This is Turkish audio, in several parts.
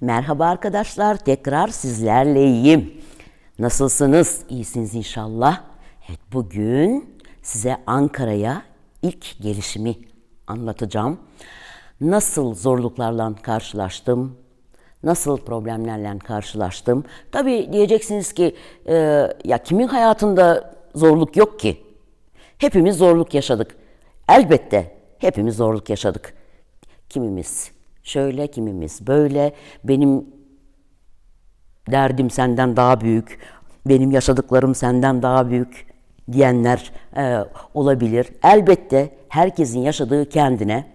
Merhaba arkadaşlar, tekrar sizlerleyim. Nasılsınız? İyisiniz inşallah. Evet, bugün size Ankara'ya ilk gelişimi anlatacağım. Nasıl zorluklarla karşılaştım, nasıl problemlerle karşılaştım. Tabii diyeceksiniz ki, e, ya kimin hayatında zorluk yok ki? Hepimiz zorluk yaşadık. Elbette hepimiz zorluk yaşadık. Kimimiz şöyle, kimimiz böyle. Benim derdim senden daha büyük, benim yaşadıklarım senden daha büyük diyenler e, olabilir. Elbette herkesin yaşadığı kendine.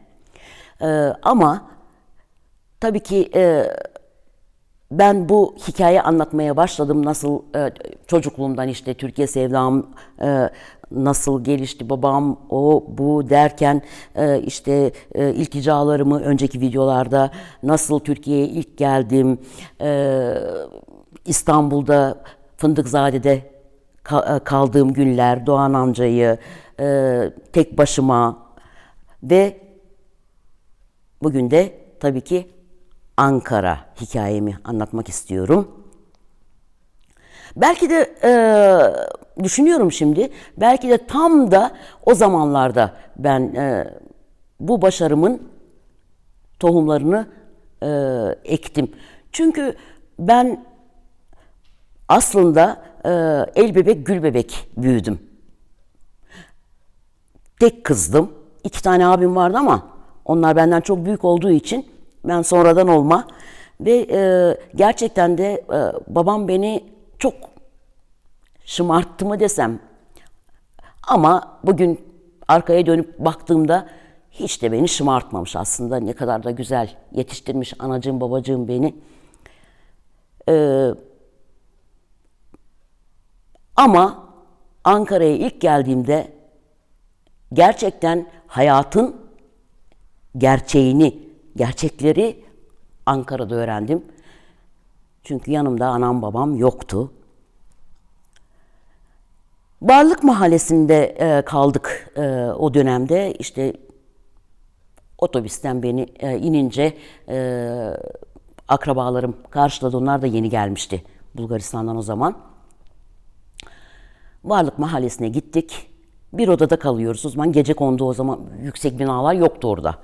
E, ama tabii ki e, ben bu hikaye anlatmaya başladım. Nasıl e, çocukluğumdan işte Türkiye sevdam e, nasıl gelişti babam o bu derken e, işte e, ilticalarımı önceki videolarda nasıl Türkiye'ye ilk geldim e, İstanbul'da Fındıkzade'de e, kaldığım günler Doğan amcayı tek başıma ve bugün de tabii ki Ankara hikayemi anlatmak istiyorum. Belki de e, düşünüyorum şimdi, belki de tam da o zamanlarda ben e, bu başarımın tohumlarını e, ektim. Çünkü ben aslında e, el bebek gül bebek büyüdüm. Tek kızdım. İki tane abim vardı ama onlar benden çok büyük olduğu için ben sonradan olma ve e, gerçekten de e, babam beni çok şımarttı mı desem ama bugün arkaya dönüp baktığımda hiç de beni şımartmamış aslında ne kadar da güzel yetiştirmiş anacığım babacığım beni. Ee, ama Ankara'ya ilk geldiğimde gerçekten hayatın gerçeğini, gerçekleri Ankara'da öğrendim. Çünkü yanımda anam babam yoktu. Barlık Mahallesi'nde e, kaldık e, o dönemde. İşte otobüsten beni e, inince e, akrabalarım karşıladı. Onlar da yeni gelmişti Bulgaristan'dan o zaman. Varlık Mahallesi'ne gittik. Bir odada kalıyoruz. O zaman gece kondu o zaman yüksek binalar yoktu orada.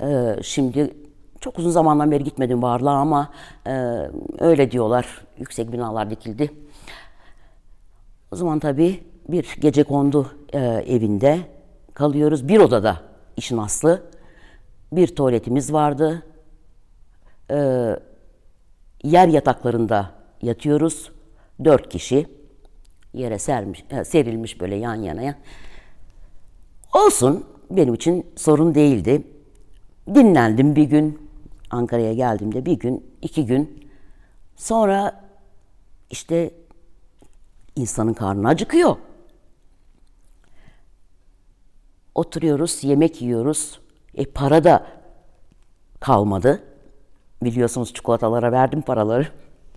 Ee, şimdi çok uzun zamandan beri gitmedim Varlık'a ama e, öyle diyorlar. Yüksek binalar dikildi. O zaman tabii bir gece kondu e, evinde kalıyoruz. Bir odada işin aslı. Bir tuvaletimiz vardı. E, yer yataklarında yatıyoruz. Dört kişi yere sermiş, e, serilmiş böyle yan yana. Olsun benim için sorun değildi. Dinlendim bir gün. Ankara'ya geldiğimde bir gün, iki gün. Sonra işte insanın karnı acıkıyor. Oturuyoruz, yemek yiyoruz. E para da kalmadı. Biliyorsunuz çikolatalara verdim paraları.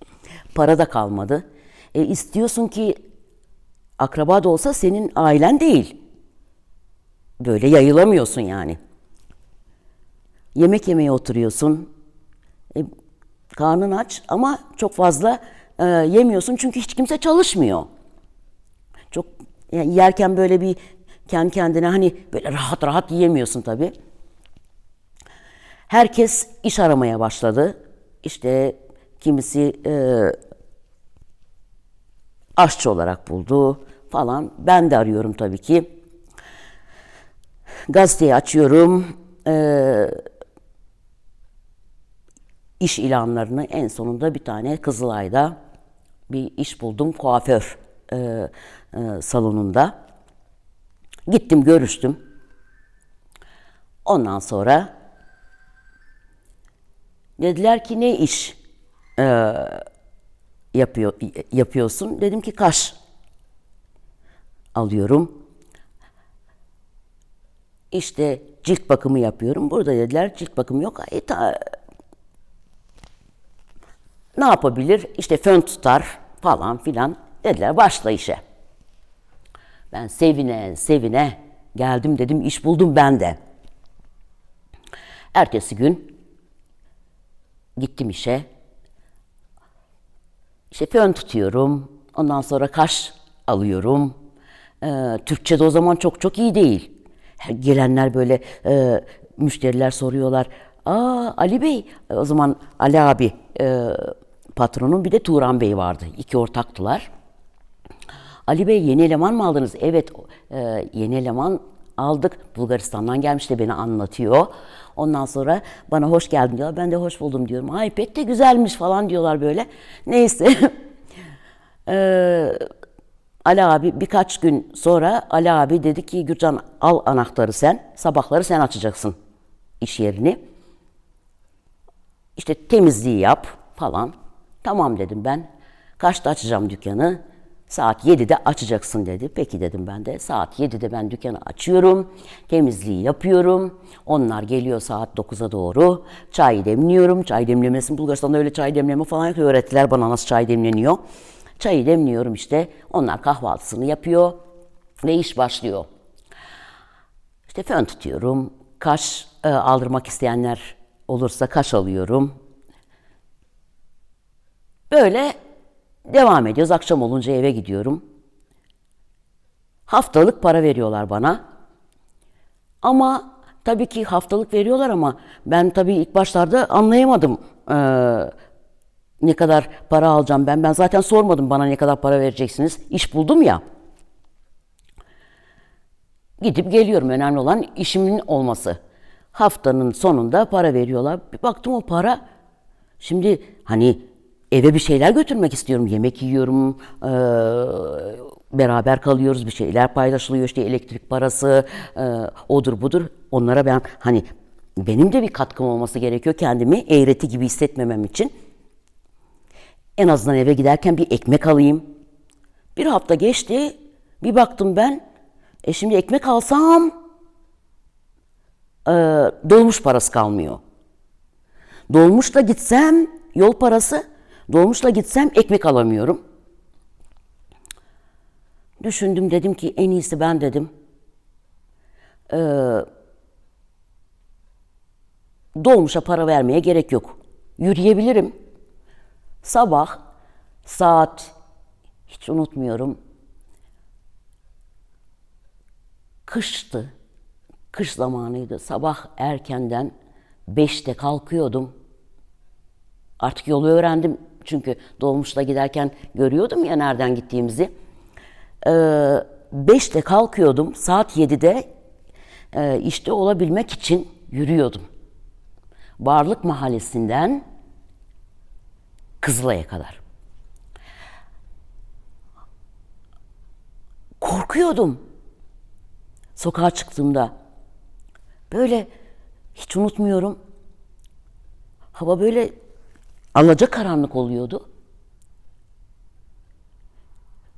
Para da kalmadı. E istiyorsun ki akraba da olsa senin ailen değil. Böyle yayılamıyorsun yani. Yemek yemeye oturuyorsun. E, karnın aç ama çok fazla e, yemiyorsun çünkü hiç kimse çalışmıyor. Çok yani yerken böyle bir kendi kendine hani böyle rahat rahat yiyemiyorsun tabii. Herkes iş aramaya başladı. İşte kimisi e, aşçı olarak buldu falan. Ben de arıyorum tabii ki. Gazeteyi açıyorum. Ee, iş ilanlarını en sonunda bir tane Kızılay'da bir iş buldum kuaför e, e, salonunda. Gittim görüştüm. Ondan sonra dediler ki ne iş e, yapıyor yapıyorsun? Dedim ki kaş alıyorum. İşte cilt bakımı yapıyorum. Burada dediler cilt bakımı yok. E, ta, ne yapabilir? İşte fön tutar falan filan. Dediler başla işe. Ben sevine sevine geldim dedim iş buldum ben de. Ertesi gün gittim işe. İşte fön tutuyorum. Ondan sonra kaş alıyorum. Ee, Türkçe de o zaman çok çok iyi değil. Gelenler böyle e, müşteriler soruyorlar. Aa Ali Bey, o zaman Ali abi e, patronun bir de Turan Bey vardı. İki ortaktılar. Ali Bey yeni eleman mı aldınız? Evet e, yeni eleman aldık. Bulgaristan'dan gelmiş de beni anlatıyor. Ondan sonra bana hoş geldin diyorlar. Ben de hoş buldum diyorum. Ay pek de güzelmiş falan diyorlar böyle. Neyse. Ee, Ali abi birkaç gün sonra Ali abi dedi ki Gürcan al anahtarı sen. Sabahları sen açacaksın iş yerini. İşte temizliği yap falan. Tamam dedim ben. Kaçta açacağım dükkanı? Saat 7'de açacaksın dedi. Peki dedim ben de. Saat 7'de ben dükkanı açıyorum. Temizliği yapıyorum. Onlar geliyor saat 9'a doğru. Çay demliyorum. Çay demlemesini Bulgaristan'da öyle çay demleme falan yok. Öğrettiler bana nasıl çay demleniyor. Çayı demliyorum işte. Onlar kahvaltısını yapıyor. Ve iş başlıyor. İşte fön tutuyorum. Kaş e, aldırmak isteyenler olursa kaş alıyorum. Böyle devam ediyoruz. Akşam olunca eve gidiyorum. Haftalık para veriyorlar bana. Ama tabii ki haftalık veriyorlar ama ben tabii ilk başlarda anlayamadım. Ee, ne kadar para alacağım ben. Ben zaten sormadım bana ne kadar para vereceksiniz. İş buldum ya. Gidip geliyorum. Önemli olan işimin olması. Haftanın sonunda para veriyorlar. Bir baktım o para. Şimdi hani eve bir şeyler götürmek istiyorum. Yemek yiyorum. beraber kalıyoruz. Bir şeyler paylaşılıyor. İşte elektrik parası, odur budur. Onlara ben hani benim de bir katkım olması gerekiyor. Kendimi eğreti gibi hissetmemem için. En azından eve giderken bir ekmek alayım. Bir hafta geçti. Bir baktım ben. E şimdi ekmek alsam e, dolmuş parası kalmıyor. Dolmuşla gitsem yol parası, dolmuşla gitsem ekmek alamıyorum. Düşündüm dedim ki en iyisi ben dedim. e, dolmuşa para vermeye gerek yok. Yürüyebilirim. Sabah saat hiç unutmuyorum. Kıştı. Kış zamanıydı. Sabah erkenden 5'te kalkıyordum. Artık yolu öğrendim. Çünkü dolmuşla giderken görüyordum ya nereden gittiğimizi. Ee, 5'te kalkıyordum. Saat 7'de e, işte olabilmek için yürüyordum. Varlık Mahallesi'nden Kızılay'a kadar. Korkuyordum. Sokağa çıktığımda. Böyle hiç unutmuyorum. Hava böyle alaca karanlık oluyordu.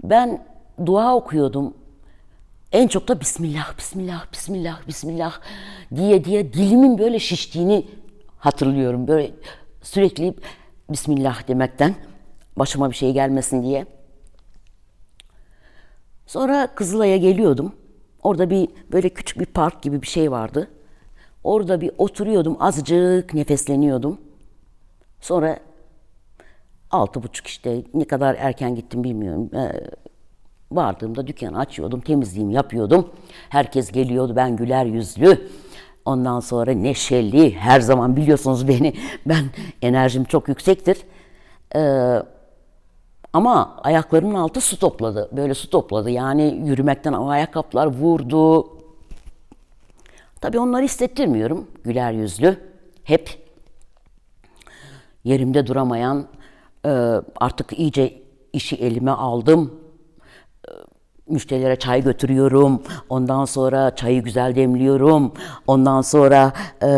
Ben dua okuyordum. En çok da Bismillah, Bismillah, Bismillah, Bismillah diye diye dilimin böyle şiştiğini hatırlıyorum. Böyle sürekli Bismillah demekten başıma bir şey gelmesin diye. Sonra Kızılay'a geliyordum. Orada bir böyle küçük bir park gibi bir şey vardı. Orada bir oturuyordum, azıcık nefesleniyordum. Sonra altı buçuk işte ne kadar erken gittim bilmiyorum. Ee, vardığımda dükkanı açıyordum, temizliğimi yapıyordum. Herkes geliyordu, ben güler yüzlü. Ondan sonra neşeli, her zaman biliyorsunuz beni, ben enerjim çok yüksektir. Ee, ama ayaklarımın altı su topladı, böyle su topladı. Yani yürümekten o ayakkabılar vurdu. Tabii onları hissettirmiyorum, güler yüzlü. Hep yerimde duramayan, artık iyice işi elime aldım. E, Müşterilere çay götürüyorum. Ondan sonra çayı güzel demliyorum. Ondan sonra e,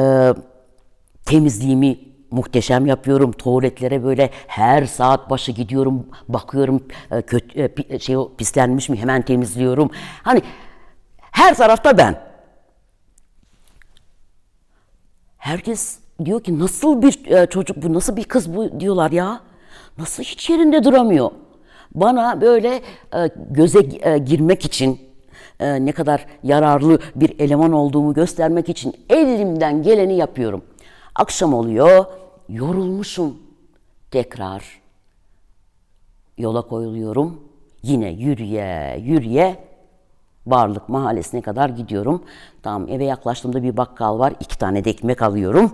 temizliğimi muhteşem yapıyorum. Tuvaletlere böyle her saat başı gidiyorum, bakıyorum e, kötü e, şey pislenmiş mi hemen temizliyorum. Hani her tarafta ben. Herkes diyor ki nasıl bir e, çocuk bu, nasıl bir kız bu diyorlar ya. Nasıl hiç yerinde duramıyor. Bana böyle e, göze e, girmek için e, ne kadar yararlı bir eleman olduğumu göstermek için elimden geleni yapıyorum. Akşam oluyor, yorulmuşum. Tekrar yola koyuluyorum. Yine yürüye yürüye Barlık Mahallesi'ne kadar gidiyorum. Tamam eve yaklaştığımda bir bakkal var. iki tane de ekmek alıyorum.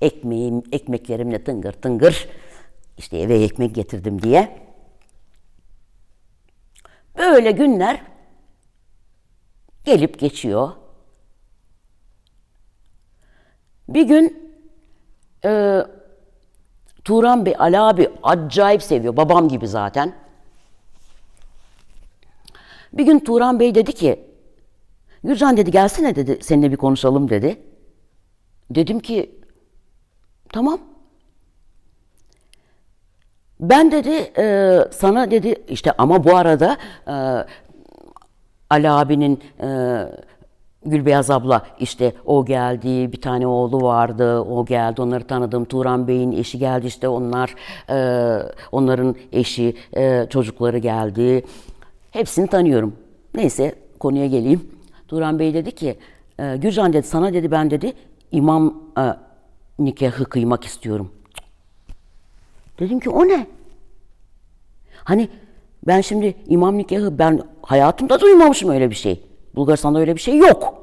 Ekmeğim, ekmeklerimle tıngır tıngır işte eve ekmek getirdim diye. Böyle günler gelip geçiyor. Bir gün e, Turan Bey, Ali abi acayip seviyor. Babam gibi zaten. Bir gün Turan Bey dedi ki, Gürcan dedi gelsene dedi seninle bir konuşalım dedi. Dedim ki tamam. Ben dedi e, sana dedi işte ama bu arada e, Ali abinin e, Gülbeyaz abla işte o geldi, bir tane oğlu vardı, o geldi, onları tanıdım. Turan Bey'in eşi geldi işte onlar, e, onların eşi, e, çocukları geldi. Hepsini tanıyorum. Neyse konuya geleyim. Turan Bey dedi ki, e, Gürcan dedi sana dedi ben dedi imam e, nikahı kıymak istiyorum. Dedim ki o ne? Hani ben şimdi imam nikahı ben hayatımda duymamışım öyle bir şey. Bulgaristan'da öyle bir şey yok.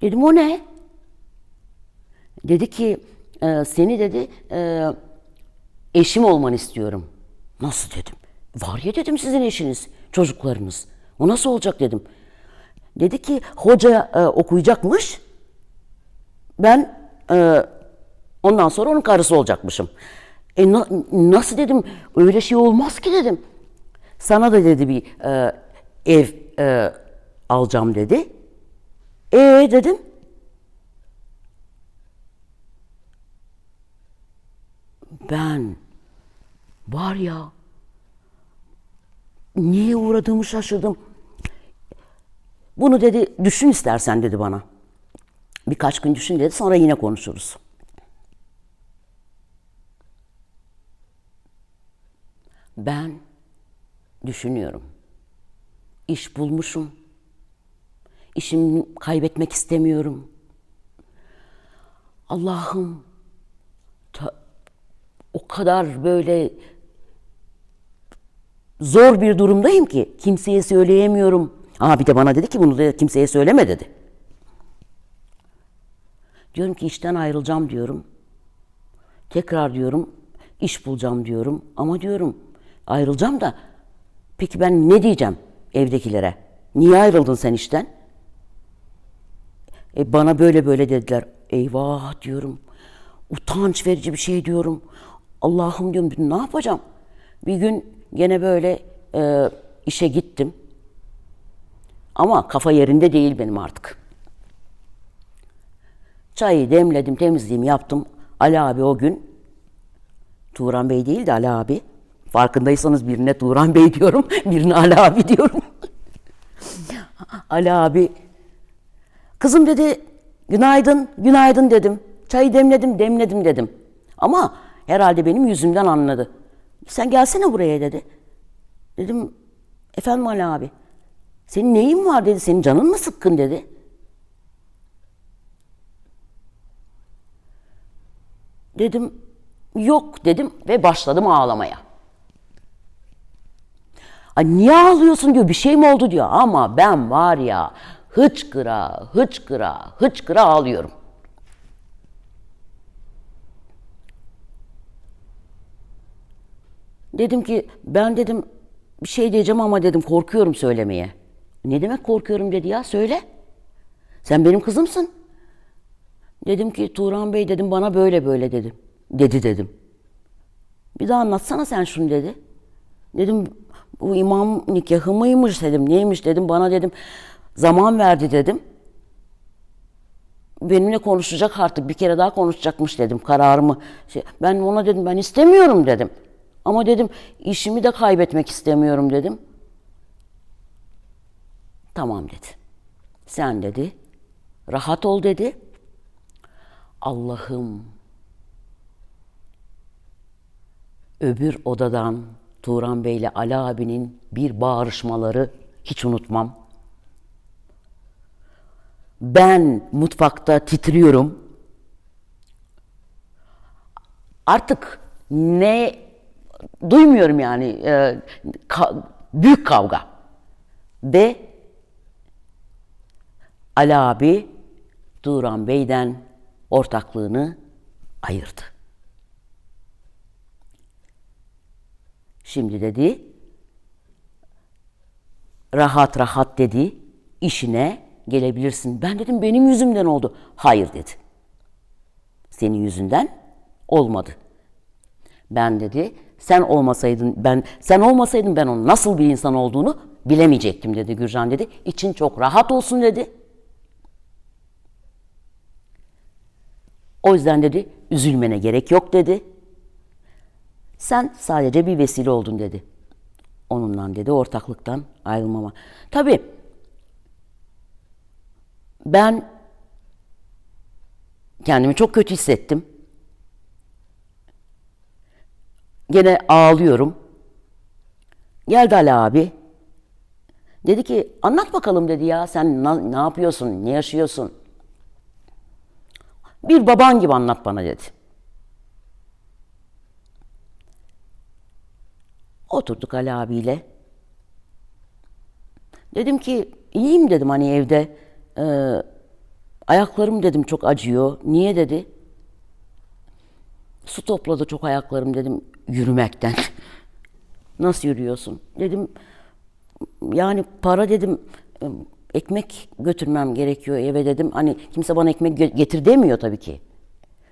Dedim o ne? Dedi ki e, seni dedi e, eşim olmanı istiyorum. Nasıl dedim. Var ya dedim sizin eşiniz, çocuklarınız. O nasıl olacak dedim. Dedi ki hoca e, okuyacakmış. Ben e, ondan sonra onun karısı olacakmışım. E na- nasıl dedim öyle şey olmaz ki dedim. Sana da dedi bir e, ev e, alacağım dedi. E dedim. Ben var ya niye uğradığımı şaşırdım. Bunu dedi düşün istersen dedi bana. Birkaç gün düşün dedi sonra yine konuşuruz. Ben düşünüyorum. İş bulmuşum. İşimi kaybetmek istemiyorum. Allah'ım o kadar böyle zor bir durumdayım ki kimseye söyleyemiyorum. Aa bir de bana dedi ki bunu da kimseye söyleme dedi. Diyorum ki işten ayrılacağım diyorum. Tekrar diyorum iş bulacağım diyorum. Ama diyorum ayrılacağım da peki ben ne diyeceğim evdekilere? Niye ayrıldın sen işten? E bana böyle böyle dediler. Eyvah diyorum. Utanç verici bir şey diyorum. Allah'ım diyorum ne yapacağım? Bir gün gene böyle e, işe gittim. Ama kafa yerinde değil benim artık. Çayı demledim, temizliğimi yaptım. Ali abi o gün, Turan Bey değil de Ali abi. Farkındaysanız birine Turan Bey diyorum, birine Ali abi diyorum. Ali abi, kızım dedi, günaydın, günaydın dedim. Çayı demledim, demledim dedim. Ama herhalde benim yüzümden anladı. Sen gelsene buraya dedi. Dedim, efendim Ali abi, senin neyin var dedi, senin canın mı sıkkın dedi. Dedim yok dedim ve başladım ağlamaya. Niye ağlıyorsun diyor bir şey mi oldu diyor ama ben var ya hıçkıra hıçkıra hıçkıra ağlıyorum. Dedim ki ben dedim bir şey diyeceğim ama dedim korkuyorum söylemeye. Ne demek korkuyorum dedi ya söyle. Sen benim kızımsın. Dedim ki Turan Bey dedim bana böyle böyle dedim. Dedi dedim. Bir daha anlatsana sen şunu dedi. Dedim bu imam nikahı mıymış dedim. Neymiş dedim. Bana dedim zaman verdi dedim. Benimle konuşacak artık bir kere daha konuşacakmış dedim kararımı. Şey, ben ona dedim ben istemiyorum dedim. Ama dedim işimi de kaybetmek istemiyorum dedim. Tamam dedi. Sen dedi rahat ol dedi. Allah'ım öbür odadan Turan Bey ile Ali abinin bir bağırışmaları hiç unutmam. Ben mutfakta titriyorum. Artık ne duymuyorum yani e, ka- büyük kavga. Ve Ali abi Turan Bey'den ortaklığını ayırdı. Şimdi dedi rahat rahat dedi işine gelebilirsin. Ben dedim benim yüzümden oldu. Hayır dedi. Senin yüzünden olmadı. Ben dedi sen olmasaydın ben sen olmasaydın ben onun nasıl bir insan olduğunu bilemeyecektim dedi Gürcan dedi. İçin çok rahat olsun dedi. O yüzden dedi üzülmene gerek yok dedi. Sen sadece bir vesile oldun dedi. Onunla dedi ortaklıktan ayrılmama. Tabii ben kendimi çok kötü hissettim. Gene ağlıyorum. Geldi Ali abi. Dedi ki anlat bakalım dedi ya sen na- ne yapıyorsun, ne yaşıyorsun? Bir baban gibi anlat bana dedi. Oturduk Ali abiyle. Dedim ki iyiyim dedim hani evde. Ee, ayaklarım dedim çok acıyor. Niye dedi? Su topladı çok ayaklarım dedim yürümekten. Nasıl yürüyorsun? Dedim yani para dedim ekmek götürmem gerekiyor eve dedim. Hani kimse bana ekmek getir demiyor tabii ki.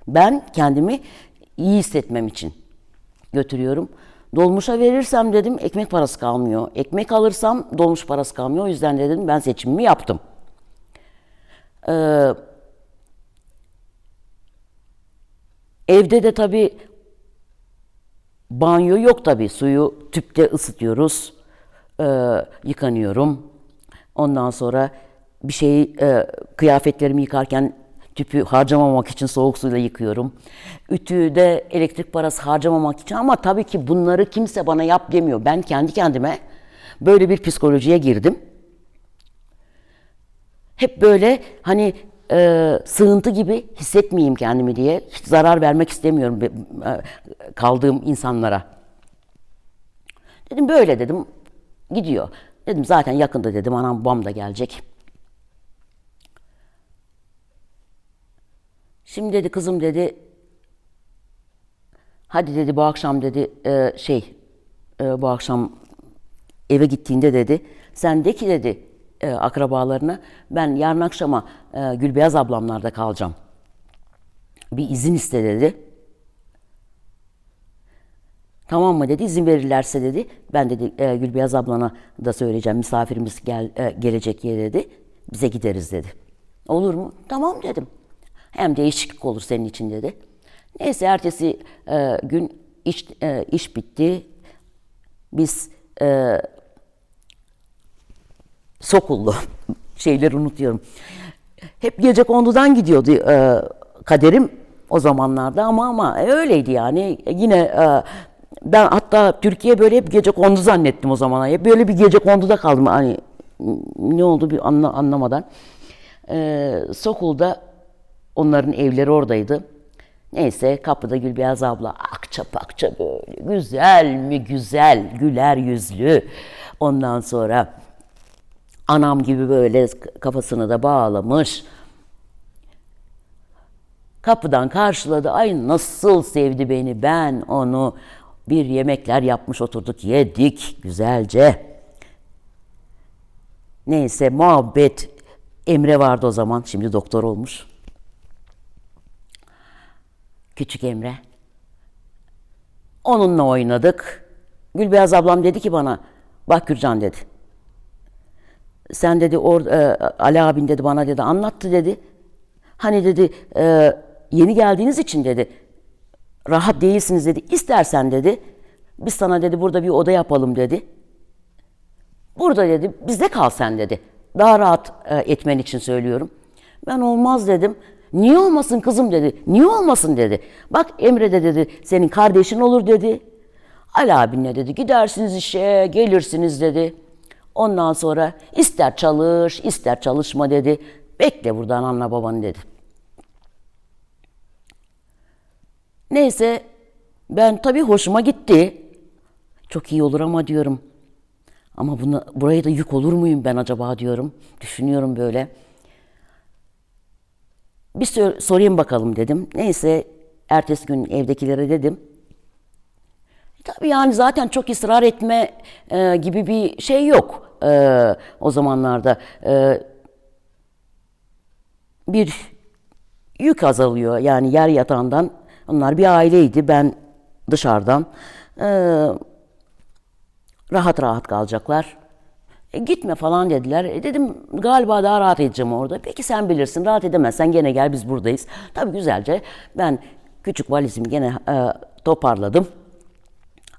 Ben kendimi iyi hissetmem için götürüyorum. Dolmuşa verirsem dedim ekmek parası kalmıyor. Ekmek alırsam dolmuş parası kalmıyor. O yüzden de dedim ben seçimimi yaptım. Ee, evde de tabii banyo yok tabii. Suyu tüpte ısıtıyoruz. Ee, yıkanıyorum. Ondan sonra bir şeyi e, kıyafetlerimi yıkarken tüpü harcamamak için soğuk suyla yıkıyorum. Ütüyü de elektrik parası harcamamak için ama tabii ki bunları kimse bana yap demiyor. Ben kendi kendime böyle bir psikolojiye girdim. Hep böyle hani e, sığıntı gibi hissetmeyeyim kendimi diye hiç zarar vermek istemiyorum e, kaldığım insanlara. Dedim böyle dedim gidiyor. Dedim zaten yakında dedim anam babam da gelecek. Şimdi dedi kızım dedi hadi dedi bu akşam dedi e, şey e, bu akşam eve gittiğinde dedi sen de ki dedi e, akrabalarına ben yarın akşama e, Gülbeyaz ablamlarda kalacağım. Bir izin iste dedi. Tamam mı dedi izin verirlerse dedi. Ben dedi e, Gülbeyaz ablana da söyleyeceğim misafirimiz gel, e, gelecek diye dedi. Bize gideriz dedi. Olur mu? Tamam dedim. Hem değişiklik olur senin için dedi. Neyse ertesi e, gün iş, e, iş bitti. Biz e, Sokullu şeyleri unutuyorum. Hep gece kondudan gidiyordu e, kaderim o zamanlarda ama ama öyleydi yani. Yine e, ben hatta Türkiye böyle hep gece kondu zannettim o zaman. Hep böyle bir gece konduda kaldım hani ne oldu bir anla, anlamadan. E, Sokul'da onların evleri oradaydı. Neyse kapıda Gülbeyaz abla akça pakça böyle güzel mi güzel güler yüzlü. Ondan sonra anam gibi böyle kafasını da bağlamış. Kapıdan karşıladı. Ay nasıl sevdi beni ben onu. Bir yemekler yapmış oturduk yedik güzelce. Neyse muhabbet. Emre vardı o zaman şimdi doktor olmuş. Küçük Emre. Onunla oynadık. Gülbeyaz ablam dedi ki bana bak Gürcan dedi. Sen dedi or, e, Ali abin dedi bana dedi anlattı dedi. Hani dedi e, yeni geldiğiniz için dedi rahat değilsiniz dedi. İstersen dedi biz sana dedi burada bir oda yapalım dedi. Burada dedi bizde kal sen dedi. Daha rahat e, etmen için söylüyorum. Ben olmaz dedim. Niye olmasın kızım dedi. Niye olmasın dedi. Bak Emre de dedi senin kardeşin olur dedi. Ali abinle dedi gidersiniz işe gelirsiniz dedi. Ondan sonra ister çalış ister çalışma dedi. Bekle buradan anla babanı dedi. Neyse ben tabii hoşuma gitti. Çok iyi olur ama diyorum. Ama bunu, buraya da yük olur muyum ben acaba diyorum. Düşünüyorum böyle. Bir sor- sorayım bakalım dedim. Neyse ertesi gün evdekilere dedim. E, Tabii yani zaten çok ısrar etme e, gibi bir şey yok e, o zamanlarda. E, bir yük azalıyor yani yer yatağından. Onlar bir aileydi ben dışarıdan. E, rahat rahat kalacaklar. E, gitme falan dediler. E, dedim galiba daha rahat edeceğim orada. Peki sen bilirsin rahat edemezsen gene gel biz buradayız. Tabii güzelce ben küçük valizimi gene e, toparladım.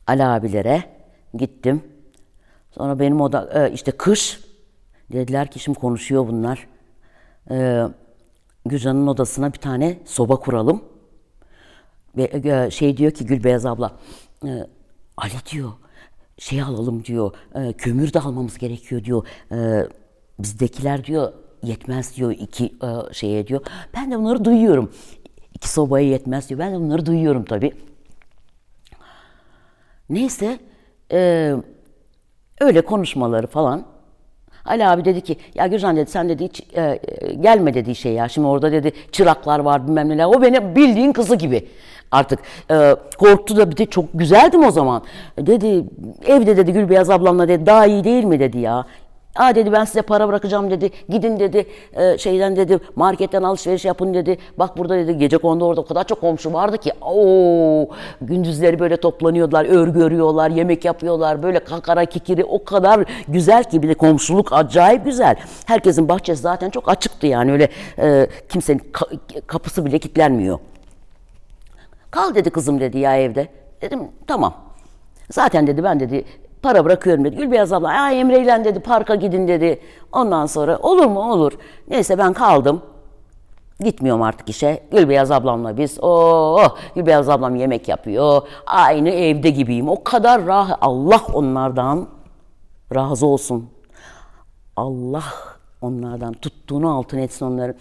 Ali abilere gittim. Sonra benim oda e, işte kış dediler ki şimdi konuşuyor bunlar. E, Gülcan'ın odasına bir tane soba kuralım. Ve e, şey diyor ki Gülbeyaz abla, e, Ali diyor, şey alalım diyor, e, kömür de almamız gerekiyor diyor. E, bizdekiler diyor yetmez diyor iki e, şeye diyor. Ben de bunları duyuyorum. İki sobaya yetmez diyor. Ben de bunları duyuyorum tabii. Neyse e, öyle konuşmaları falan. Ali abi dedi ki ya Gürcan dedi sen dedi hiç e, e, gelme dediği şey ya. Şimdi orada dedi çıraklar var bilmem neler. O benim bildiğin kızı gibi. Artık e, korktu da bir de çok güzeldim o zaman. Dedi evde dedi Gülbeyaz ablamla dedi daha iyi değil mi dedi ya. Aa dedi ben size para bırakacağım dedi. Gidin dedi e, şeyden dedi marketten alışveriş yapın dedi. Bak burada dedi gece kondu orada o kadar çok komşu vardı ki. Oo gündüzleri böyle toplanıyorlar, örgü örüyorlar, yemek yapıyorlar. Böyle kakara kikiri o kadar güzel ki bir de komşuluk acayip güzel. Herkesin bahçesi zaten çok açıktı yani öyle e, kimsenin ka- kapısı bile kilitlenmiyor. Kal dedi kızım dedi ya evde. Dedim tamam. Zaten dedi ben dedi para bırakıyorum dedi. Gülbeyaz abla ya Emre'yle dedi parka gidin dedi. Ondan sonra olur mu olur. Neyse ben kaldım. Gitmiyorum artık işe. Gülbeyaz ablamla biz. Oh, Gülbeyaz ablam yemek yapıyor. Aynı evde gibiyim. O kadar rahat. Allah onlardan razı olsun. Allah onlardan tuttuğunu altın etsin onların.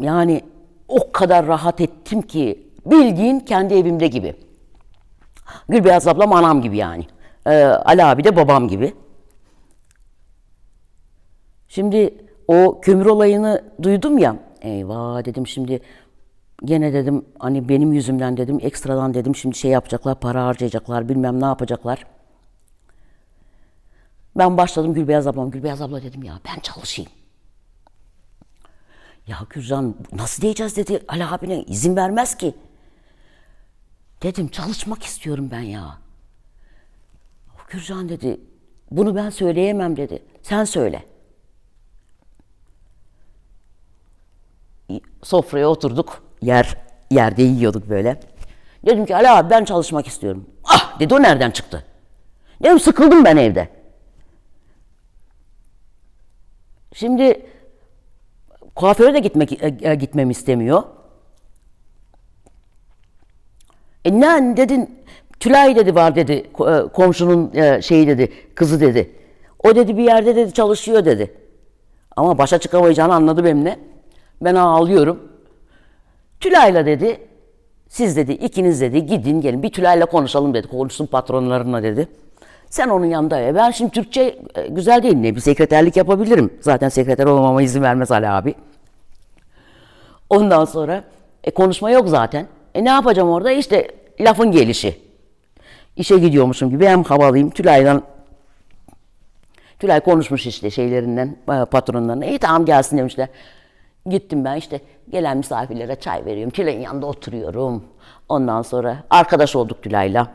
Yani o kadar rahat ettim ki bildiğin kendi evimde gibi. Gülbeyaz ablam anam gibi yani. Ee, Ali abi de babam gibi. Şimdi o kömür olayını duydum ya. Eyvah dedim şimdi gene dedim hani benim yüzümden dedim ekstradan dedim şimdi şey yapacaklar para harcayacaklar bilmem ne yapacaklar. Ben başladım Gülbeyaz ablam. Gülbeyaz abla dedim ya ben çalışayım. Ya Gürcan nasıl diyeceğiz dedi Ali abine izin vermez ki. Dedim çalışmak istiyorum ben ya. Gürcan dedi bunu ben söyleyemem dedi. Sen söyle. Sofraya oturduk. Yer yerde yiyorduk böyle. Dedim ki Ali abi ben çalışmak istiyorum. Ah dedi o nereden çıktı? Dedim sıkıldım ben evde. Şimdi kuaföre de gitmek e, e, gitmemi istemiyor. E ne dedin? Tülay dedi var dedi e, komşunun e, şeyi dedi kızı dedi. O dedi bir yerde dedi çalışıyor dedi. Ama başa çıkamayacağını anladı benimle. Ben ağlıyorum. Tülay'la dedi siz dedi ikiniz dedi gidin gelin bir Tülay'la konuşalım dedi. Konuşsun patronlarına dedi. Sen onun yanında ya. Ben şimdi Türkçe e, güzel değil ne bir sekreterlik yapabilirim. Zaten sekreter olmama izin vermez Ali abi. Ondan sonra e, konuşma yok zaten. E ne yapacağım orada? İşte lafın gelişi. İşe gidiyormuşum gibi hem havalıyım. Tülay'dan Tülay konuşmuş işte şeylerinden, e, patronlarına. İyi tamam gelsin demişler. Gittim ben işte gelen misafirlere çay veriyorum. Tülay'ın yanında oturuyorum. Ondan sonra arkadaş olduk Tülay'la.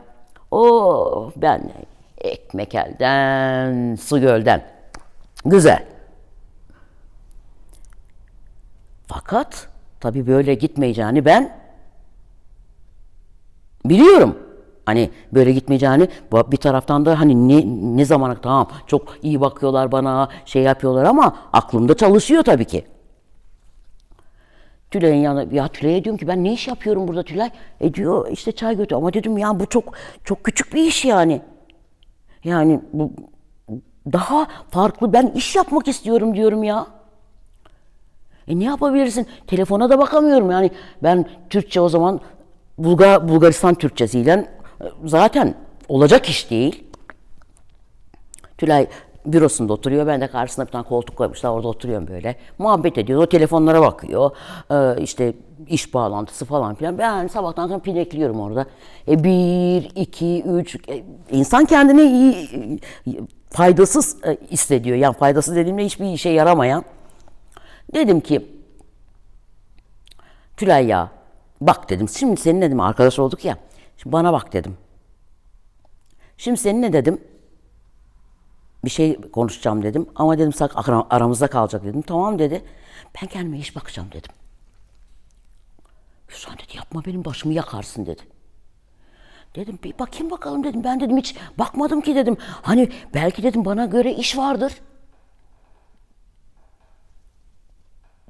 O ben ekmek elden, su gölden. Güzel. Fakat tabii böyle gitmeyeceğini ben biliyorum. Hani böyle gitmeyeceğini bir taraftan da hani ne, ne zamana tamam çok iyi bakıyorlar bana şey yapıyorlar ama aklımda çalışıyor tabii ki. Tülay'ın yanına ya Tülay'a diyorum ki ben ne iş yapıyorum burada Tülay? E diyor işte çay götür ama dedim ya bu çok çok küçük bir iş yani. Yani bu daha farklı ben iş yapmak istiyorum diyorum ya. E ne yapabilirsin? Telefona da bakamıyorum yani. Ben Türkçe o zaman Bulgar Bulgaristan Türkçesiyle e, zaten olacak iş değil. Tülay bürosunda oturuyor. Ben de karşısına bir tane koltuk koymuşlar. Orada oturuyorum böyle. Muhabbet ediyor. O telefonlara bakıyor. Ee, işte iş bağlantısı falan filan. Ben sabahtan sonra pinekliyorum orada. E, bir, iki, üç. E, insan kendini iyi, faydasız e, hissediyor. Yani faydasız dediğimde hiçbir işe yaramayan. Dedim ki Tülay ya bak dedim. Şimdi senin dedim arkadaş olduk ya. Şimdi bana bak dedim. Şimdi seninle dedim bir şey konuşacağım dedim. Ama dedim sak ara- aramızda kalacak dedim. Tamam dedi. Ben kendime iş bakacağım dedim. Hüsam dedi yapma benim başımı yakarsın dedi. Dedim bir bakayım bakalım dedim. Ben dedim hiç bakmadım ki dedim. Hani belki dedim bana göre iş vardır.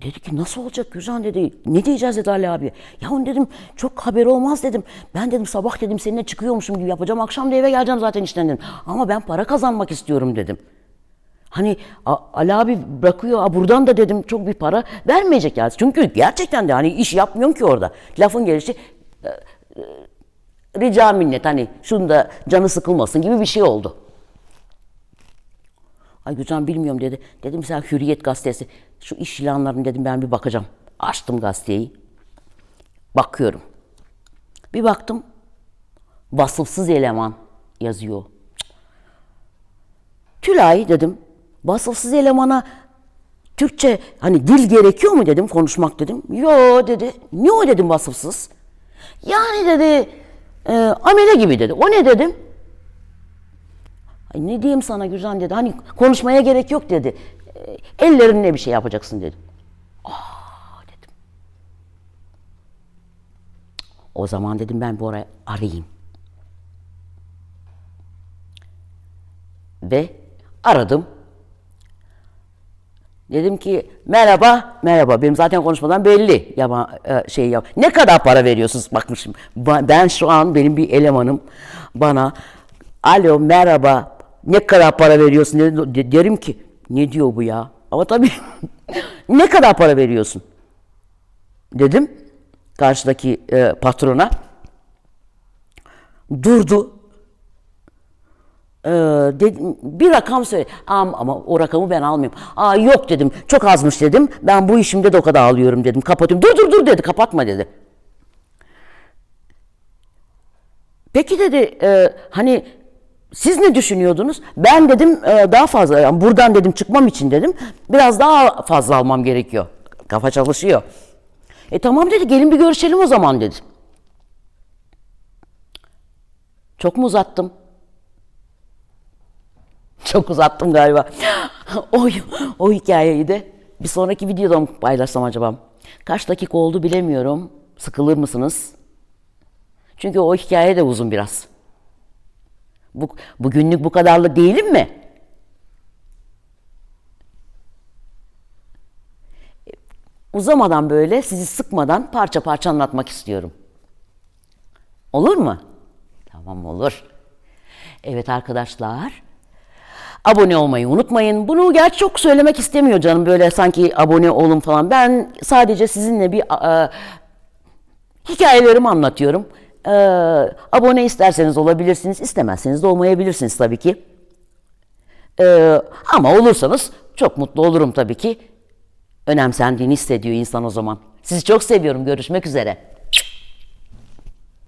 Dedi ki nasıl olacak Güzhan dedi. Ne diyeceğiz dedi Ali abi. Ya dedim çok haber olmaz dedim. Ben dedim sabah dedim seninle çıkıyormuşum gibi yapacağım. Akşam da eve geleceğim zaten işten dedim. Ama ben para kazanmak istiyorum dedim. Hani A- Ali abi bırakıyor "Aa, buradan da dedim çok bir para vermeyecek yani. Çünkü gerçekten de hani iş yapmıyorum ki orada. Lafın gelişi e, e, rica minnet hani şunu da canı sıkılmasın gibi bir şey oldu. Ay Gülcan bilmiyorum dedi. Dedim sen Hürriyet gazetesi. Şu iş ilanlarını dedim ben bir bakacağım. Açtım gazeteyi. Bakıyorum. Bir baktım. Vasıfsız eleman yazıyor. Tülay dedim. Vasıfsız elemana Türkçe hani dil gerekiyor mu dedim konuşmak dedim. Yo dedi. Ne o dedim vasıfsız. Yani dedi e, amele gibi dedi. O ne dedim. Ay ne diyeyim sana Güzhan dedi. Hani konuşmaya gerek yok dedi. E, Ellerinle bir şey yapacaksın dedim. Aa dedim. O zaman dedim ben bu oraya arayayım. Ve aradım. Dedim ki merhaba, merhaba. Benim zaten konuşmadan belli. Ya şey yap. Ne kadar para veriyorsunuz? Bakmışım. ba- Ben şu an benim bir elemanım bana alo merhaba ne kadar para veriyorsun dedi. De- Derim ki ne diyor bu ya? Ama tabii ne kadar para veriyorsun? Dedim karşıdaki e, patrona. Durdu. Ee, dedim, bir rakam söyle. Ama, ama o rakamı ben almayayım. Aa yok dedim. Çok azmış dedim. Ben bu işimde de o kadar alıyorum dedim. Kapatıyorum. Dur dur dur dedi. Kapatma dedi. Peki dedi e, hani siz ne düşünüyordunuz? Ben dedim e, daha fazla yani buradan dedim çıkmam için dedim biraz daha fazla almam gerekiyor. Kafa çalışıyor. E tamam dedi gelin bir görüşelim o zaman dedi. Çok mu uzattım? Çok uzattım galiba. O, o hikayeyi de bir sonraki videoda mı paylaşsam acaba? Kaç dakika oldu bilemiyorum. Sıkılır mısınız? Çünkü o hikaye de uzun biraz. Bu, bugünlük bu kadarlık değilim mi? Uzamadan böyle sizi sıkmadan parça parça anlatmak istiyorum. Olur mu? Tamam olur. Evet arkadaşlar. Abone olmayı unutmayın. Bunu gerçi çok söylemek istemiyor canım böyle sanki abone olun falan. Ben sadece sizinle bir e, hikayelerimi anlatıyorum. E, abone isterseniz olabilirsiniz, istemezseniz de olmayabilirsiniz tabii ki. E, ama olursanız çok mutlu olurum tabii ki. Önemsendiğini hissediyor insan o zaman. Sizi çok seviyorum. Görüşmek üzere.